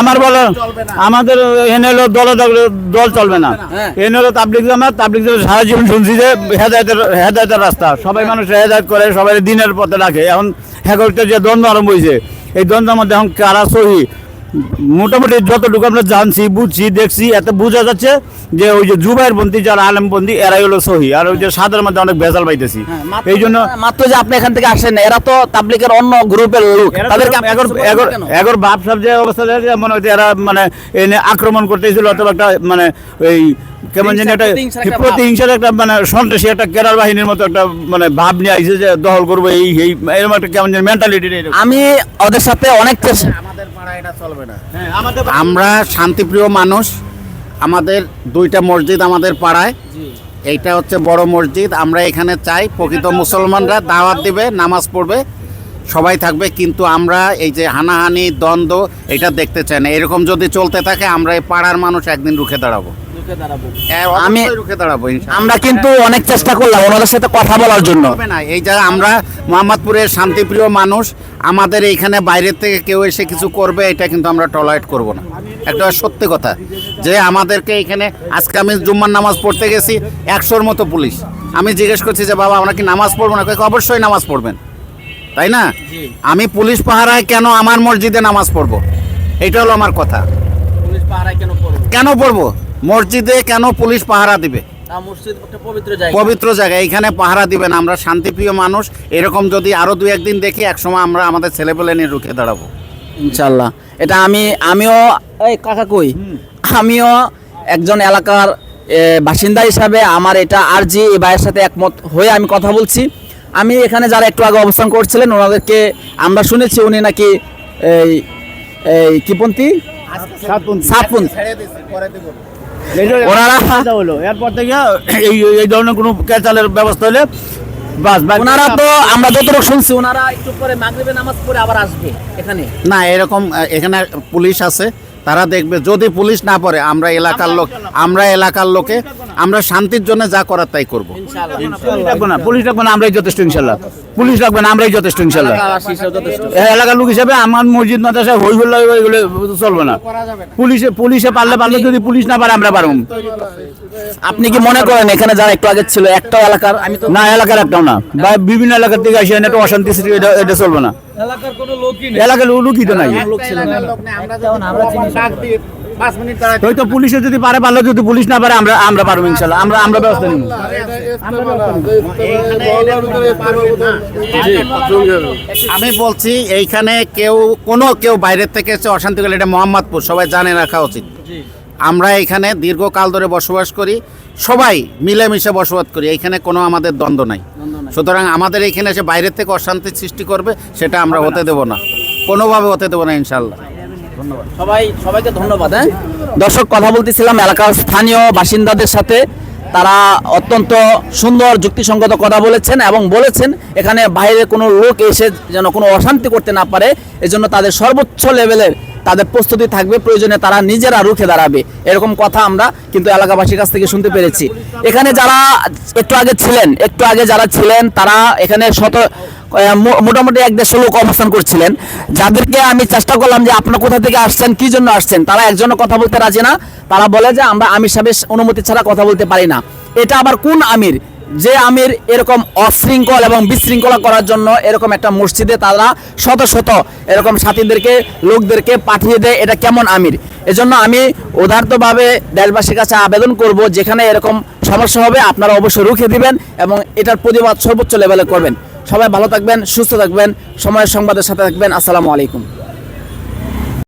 আমার বলো আমাদের এনে হলো দল দল চলবে না। এনএলও এনে হলো তাবলিক জামাত তাবলিক জামাত সারা জীবন শুনছি যে হেদায়তের হেদায়তের রাস্তা। সবাই মানুষ হেদায়ত করে সবাই দিনের পথে রাখে এখন হ্যাঁ যে দ্বন্দ্ব আরম্ভ হয়েছে এই দ্বন্দ্বের মধ্যে এখন কারা সহি? মোটামুটি যতটুকু আমরা জানছি বুঝছি দেখছি এত বোঝা যাচ্ছে যে ওই যে জুবাইর বন্দি যারা আলেমবন্দি এরাই হলো সহি। আর ওই যে সাদের মধ্যে অনেক ভেজাল পাইতেছি। এই জন্য মাত্র যে আপনি এখান থেকে আসেন এরা তো তাবলিকের অন্য গ্রুপের লোক। তাদেরকে? এগর ভাব সব যে অবস্থা দেখে মনে হচ্ছে এরা মানে এনে আক্রমণ করতেছিল অথবা একটা মানে এই কেমন জানি একটা প্রতিহিংসার একটা একটা মানে সন্ত্রাসী একটা কেরাল বাহিনীর মতো একটা মানে ভাব নিয়ে আইছে যে দখল করব এই এই এরকম একটা কেমন জানি মেন্টালিটি আমি ওদের সাথে অনেক হ্যাঁ আমরা শান্তিপ্রিয় মানুষ। আমাদের দুইটা মসজিদ আমাদের পাড়ায়। এইটা হচ্ছে বড় মসজিদ। আমরা এখানে চাই প্রকৃত মুসলমানরা দাওয়াত দিবে নামাজ পড়বে সবাই থাকবে। কিন্তু আমরা এই যে হানাহানি দ্বন্দ্ব এটা দেখতে চাই না। এরকম যদি চলতে থাকে আমরা এই পাড়ার মানুষ একদিন রুখে দাঁড়াবো। আমি- আমি রুখে দাঁড়াবো আমরা কিন্তু অনেক চেষ্টা করলাম ওনাদের সাথে কথা বলার জন্য। হবে না এই জায়গা আমরা মোহাম্মদপুরের শান্তিপ্রিয় মানুষ আমাদের এইখানে বাইরের থেকে কেউ এসে কিছু করবে এটা কিন্তু আমরা টলারেট করব না। একটা সত্যি কথা যে আমাদেরকে এখানে আজকে আমি জুম্মার নামাজ পড়তে গেছি একশোর মতো পুলিশ। আমি জিজ্ঞেস করছি যে বাবা আমরা কি নামাজ পড়ব না? অবশ্যই নামাজ পড়বেন। তাই না? আমি পুলিশ পাহারায় কেন আমার মসজিদে নামাজ পড়ব? এটা হলো আমার কথা। পুলিশ পাহারায় কেন পড়বে? কেন পড়ব? মসজিদে কেন পুলিশ পাহারা দিবে? তা মসজিদ একটা পবিত্র জায়গা। এখানে পাহারা দিবেন আমরা শান্তিপ্রিয় মানুষ এরকম যদি আরও দু একদিন দেখি একসময় আমরা আমাদের ছেলেপেলে নিয়ে রুখে দাঁড়াবো। ইনশাল্লাহ এটা আমি আমিও এই কাকা কই? আমিও একজন এলাকার বাসিন্দা হিসাবে আমার এটা আরজি এই ভাইয়ের সাথে একমত হয়ে আমি কথা বলছি। আমি এখানে যারা একটু আগে অবস্থান করছিলেন ওনাদেরকে আমরা শুনেছি উনি নাকি এই এই কিপন্থী সাতপন্থী। ওনারা হলো। এরপর থেকে এই এই ধরনের কোনো ক্যাচালের ব্যবস্থা হলে বাস ওনারা তো আমরা যতটুকু শুনছি ওনারা একটু পরে মাগরিবে নামাজ পড়ে আবার আসবে এখানে। না এরকম এখানে পুলিশ আছে তারা দেখবে যদি পুলিশ না পড়ে আমরা এলাকার লোক। আমরা এলাকার লোকে আমরা শান্তির জন্য যা করার তাই করব। না পুলিশ রাখব না আমরাই যথেষ্ট ইনশাল্লাহ পুলিশ রাখব না আমরাই যথেষ্ট ইনশাল্লাহ এলাকার লোক হিসাবে আমার মসজিদ মাদ্রাসা হই হল্লা এগুলো চলবে না। পুলিশে পুলিশে পারলে পারলে যদি পুলিশ না পারে আমরা পারব। আপনি কি মনে করেন এখানে যারা একটু আগে ছিল একটা এলাকার? আমি না এলাকার একটাও না। বা বিভিন্ন এলাকার থেকে আসে একটা অশান্তি সৃষ্টি এটা চলবে না। এলাকার লোক লোকই তো নাই। ওই তো পুলিশে যদি পারে পারলে যদি পুলিশ না পারে আমরা আমরা পারব ইনশাল্লাহ। আমরা আমরা ব্যবস্থা নিব। আমি বলছি এইখানে কেউ কোনো কেউ বাইরের থেকে এসে অশান্তি করলে এটা মোহাম্মদপুর সবাই জানে রাখা উচিত। আমরা এখানে দীর্ঘকাল ধরে বসবাস করি সবাই মিলেমিশে বসবাস করি এইখানে কোনো আমাদের দ্বন্দ্ব নাই। সুতরাং আমাদের এইখানে এসে বাইরের থেকে অশান্তি সৃষ্টি করবে সেটা আমরা হতে দেব না। কোনোভাবে হতে দেবো না ইনশাল্লাহ। সবাই, সবাইকে ধন্যবাদ হ্যাঁ? দর্শক, কথা বলতেছিলাম, এলাকার স্থানীয় বাসিন্দাদের সাথে। তারা অত্যন্ত সুন্দর যুক্তিসঙ্গত কথা বলেছেন এবং বলেছেন, এখানে বাইরে কোনো লোক এসে যেন কোনো অশান্তি করতে না পারে, এজন্য তাদের সর্বোচ্চ লেভেলের তাদের প্রস্তুতি থাকবে, প্রয়োজনে তারা নিজেরা রুখে দাঁড়াবে। এরকম কথা আমরা কিন্তু এলাকাবাসীর কাছ থেকে শুনতে পেরেছি। এখানে যারা একটু আগে ছিলেন, একটু আগে যারা ছিলেন, তারা এখানে শত মোটামুটি এক দেড়শো লোক অবস্থান করছিলেন। যাদেরকে আমি চেষ্টা করলাম যে আপনার কোথা থেকে আসছেন, কি জন্য আসছেন, তারা একজনও কথা বলতে রাজি না। তারা বলে যে, আমরা আমির সাহেবের অনুমতি ছাড়া কথা বলতে পারি না। এটা আবার কোন আমির? যে আমির এরকম অশৃঙ্খল এবং বিশৃঙ্খলা করার জন্য এরকম একটা মসজিদে তারা শত শত এরকম সাথীদেরকে, লোকদেরকে পাঠিয়ে দেয়, এটা কেমন আমির? এজন্য আমি উদার্তভাবে দেশবাসীর কাছে আবেদন করব, যেখানে এরকম সমস্যা হবে, আপনারা অবশ্যই রুখে দিবেন এবং এটার প্রতিবাদ সর্বোচ্চ লেভেলে করবেন। সবাই ভালো থাকবেন সুস্থ থাকবেন সময়ের সংবাদের সাথে থাকবেন। আসসালামু আলাইকুম।